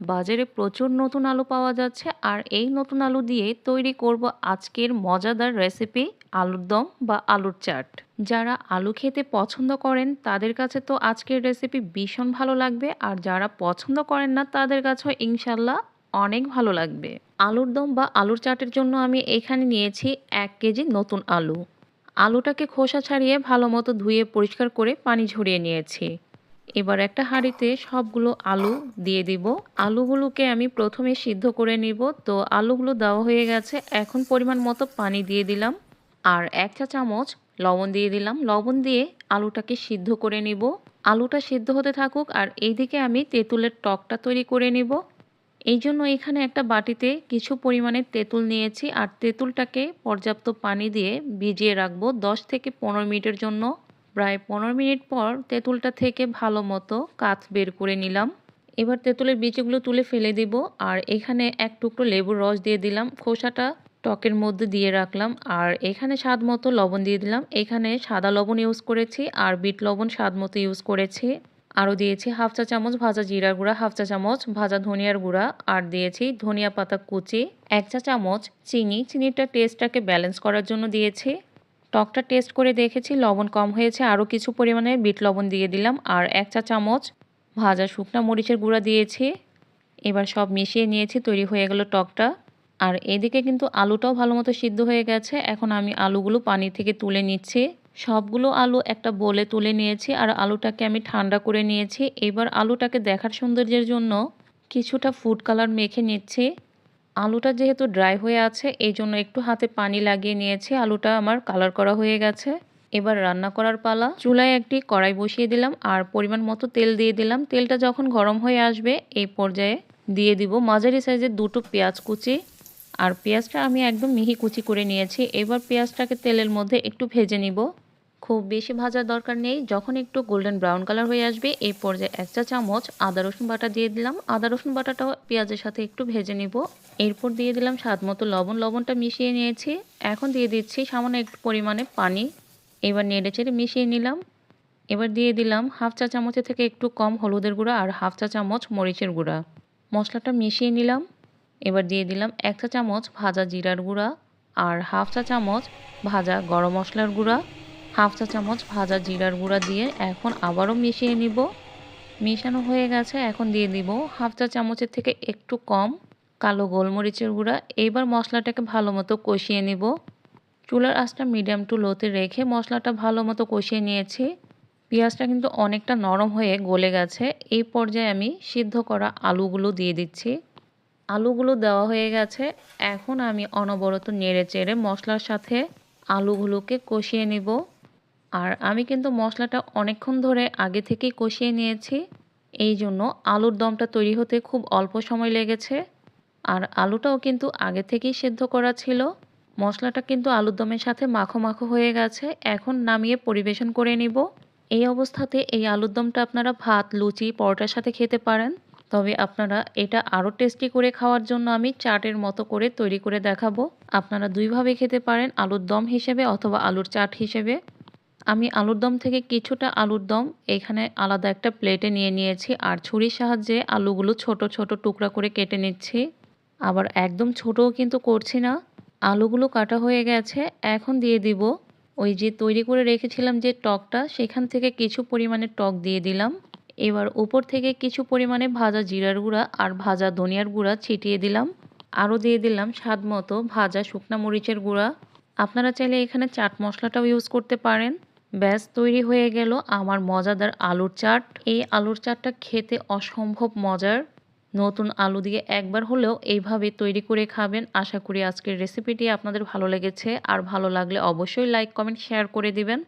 বাজারে প্রচুর নতুন আলু পাওয়া যাচ্ছে আর এই নতুন আলু দিয়ে তৈরি করব আজকের মজাদার রেসিপি আলুর দম বা আলুর চাট। যারা আলু খেতে পছন্দ করেন, তাদের কাছে তো আজকের রেসিপি ভীষণ ভালো লাগবে আর যারা পছন্দ করেন না, তাদের কাছেও ইনশাল্লাহ অনেক ভালো লাগবে। আলুর দম বা আলুর চাটের জন্য আমি এখানে নিয়েছি এক কেজি নতুন আলু। আলুটাকে খোসা ছাড়িয়ে ভালো মতো ধুয়ে পরিষ্কার করে পানি ঝরিয়ে নিয়েছি। এবার একটা হাঁড়িতে সবগুলো আলু দিয়ে দিব। আলুগুলোকে আমি প্রথমে সিদ্ধ করে নিব। তো আলুগুলো দেওয়া হয়ে গেছে। এখন পরিমাণ মতো পানি দিয়ে দিলাম। আর এক চা চামচ লবণ দিয়ে দিলাম। লবণ দিয়ে আলুটাকে সিদ্ধ করে নিব। আলুটা সিদ্ধ হতে থাকুক আর এইদিকে আমি তেঁতুলের টকটা তৈরি করে নিব। এই জন্য এখানে একটা বাটিতে কিছু পরিমাণে তেঁতুল নিয়েছি। আর তেঁতুলটাকে পর্যাপ্ত পানি দিয়ে ভিজিয়ে রাখব দশ থেকে পনেরো মিনিটের জন্য। প্রায় পনেরো মিনিট পর তেঁতুলটা থেকে ভালো মতো কাঠ বের করে নিলাম। এবার তেঁতুলের বীজগুলো তুলে ফেলে দিব আর এখানে এক টুকরো লেবুর রস দিয়ে দিলাম। খোসাটা টকের মধ্যে দিয়ে রাখলাম আর এখানে স্বাদ মতো লবণ দিয়ে দিলাম। এখানে সাদা লবণ ইউজ করেছি আর বিট লবণ স্বাদ মতো ইউজ করেছি। আরও দিয়েছি হাফ চা চামচ ভাজা জিরার গুঁড়া, হাফ চা চামচ ভাজা ধনিয়ার গুঁড়া আর দিয়েছি ধনিয়া পাতা কুচি, এক চা চামচ চিনি। চিনিটা টেস্টটাকে ব্যালেন্স করার জন্য দিয়েছি। টকটা টেস্ট করে দেখেছি, লবণ কম হয়েছে, আরও কিছু পরিমাণে বিট লবণ দিয়ে দিলাম, আর এক চা চামচ ভাজা শুকনা মরিচের গুঁড়া দিয়েছি। এবার সব মিশিয়ে নিয়েছি, তৈরি হয়ে গেল টকটা। আর এদিকে কিন্তু আলুটাও ভালো মতো সিদ্ধ হয়ে গেছে, এখন আমি আলুগুলো পানি থেকে তুলে নিচ্ছি। সবগুলো আলু একটা বলে তুলে নিয়েছি, আর আলুটাকে আমি ঠান্ডা করে নিয়েছি। এবার আলুটাকে দেখার সৌন্দর্যের জন্য কিছুটা ফুড কালার মেখে নিচ্ছি। আলুটা যেহেতু ড্রাই হয়ে আছে, এই জন্য একটু হাতে পানি লাগিয়ে নিয়েছি। আলুটা আমার কালার করা হয়ে গেছে। এবার রান্না করার পালা। চুলায় একটি কড়াই বসিয়ে দিলাম আর পরিমাণ মতো তেল দিয়ে দিলাম। তেলটা যখন গরম হয়ে আসবে, এই পর্যায়ে দিয়ে দিব মাঝারি সাইজের দুটো পেঁয়াজ কুচি। আর পেঁয়াজটা আমি একদম মিহি কুচি করে নিয়েছি। এবার পেঁয়াজটাকে তেলের মধ্যে একটু ভেজে নিব। খুব বেশি ভাজার দরকার নেই। যখন একটু গোল্ডেন ব্রাউন কালার হয়ে আসবে, এই পর্যায়ে এক চা চামচ আদা রসুন বাটা দিয়ে দিলাম। আদা রসুন বাটাটাও পেঁয়াজের সাথে একটু ভেজে নিব। এরপর দিয়ে দিলাম স্বাদ মতো লবণ। লবণটা মিশিয়ে নিয়েছি। এখন দিয়ে দিচ্ছি সামান্য একটু পরিমাণে পানি। এবার নেড়ে চেড়ে মিশিয়ে নিলাম। এবার দিয়ে দিলাম হাফ চা চামচের থেকে একটু কম হলুদের গুঁড়া আর হাফ চা চামচ মরিচের গুঁড়া। মশলাটা মিশিয়ে নিলাম। এবার দিয়ে দিলাম এক চা চামচ ভাজা জিরার গুঁড়া আর হাফ চা চামচ ভাজা গরম মশলার গুঁড়া। হাফ চা চামচ ভাজা জিরার গুঁড়া দিয়ে এখন আবারও মিশিয়ে নিব। মিশানো হয়ে গেছে। এখন দিয়ে দিব হাফ চা চামচের থেকে একটু কম কালো গোলমরিচের গুঁড়া। এইবার মশলাটাকে ভালো মতো কষিয়ে নিব। চুলার আঁচটা মিডিয়াম টু লোতে রেখে মশলাটা ভালো মতো কষিয়ে নিয়েছি। পেঁয়াজটা কিন্তু অনেকটা নরম হয়ে গলে গেছে। এই পর্যায়ে আমি সিদ্ধ করা আলুগুলো দিয়ে দিচ্ছি। আলুগুলো দেওয়া হয়ে গেছে। এখন আমি অনবরত নেড়ে চেড়ে মশলার সাথে আলুগুলোকে কষিয়ে নিব। আর আমি কিন্তু মশলাটা অনেকক্ষণ ধরে আগে থেকেই কষিয়ে নিয়েছি। এই জন্য আলুর দমটা তৈরি হতে খুব অল্প সময় লেগেছে। আর আলুটাও কিন্তু আগে থেকেই সেদ্ধ করা ছিল। মশলাটা কিন্তু আলুর দমের সাথে মাখো মাখো হয়ে গেছে। এখন নামিয়ে পরিবেশন করে নিব। এই অবস্থাতে এই আলুর দমটা আপনারা ভাত, লুচি, পরোটার সাথে খেতে পারেন। তবে আপনারা এটা আরও টেস্টি করে খাওয়ার জন্য আমি চাটের মতো করে তৈরি করে দেখাবো। আপনারা দুইভাবে খেতে পারেন আলুর দম হিসেবে অথবা আলুর চাট হিসেবে। আমি আলুর দম থেকে কিছুটা আলুর দম এখানে আলাদা একটা প্লেটে নিয়ে নিয়েছি। আর ছুরির সাহায্যে আলুগুলো ছোট ছোট টুকরা করে কেটে নিচ্ছি। আবার একদম ছোটও কিন্তু করছি না। আলুগুলো কাটা হয়ে গেছে, এখন দিয়ে দিব। ওই যে তৈরি করে রেখেছিলাম যে টকটা, সেখান থেকে কিছু পরিমাণে টক দিয়ে দিলাম। এবার উপর থেকে কিছু পরিমাণে ভাজা জিরার গুঁড়া আর ভাজা ধনিয়ার গুঁড়া ছিটিয়ে দিলাম। আরও দিয়ে দিলাম স্বাদ মতো ভাজা শুকনা মরিচের গুঁড়া। আপনারা চাইলে এখানে চাট মশলাটাও ইউজ করতে পারেন। ব্যাস, তৈরি হয়ে গেল আমার মজাদার আলুর চাট। এই আলুর চাটটা খেতে অসম্ভব মজার। নতুন আলু দিয়ে একবার হলেও এইভাবে তৈরি করে খাবেন। আশা করি আজকের রেসিপিটি আপনাদের ভালো লেগেছে। আর ভালো লাগলে অবশ্যই লাইক কমেন্ট শেয়ার করে দিবেন।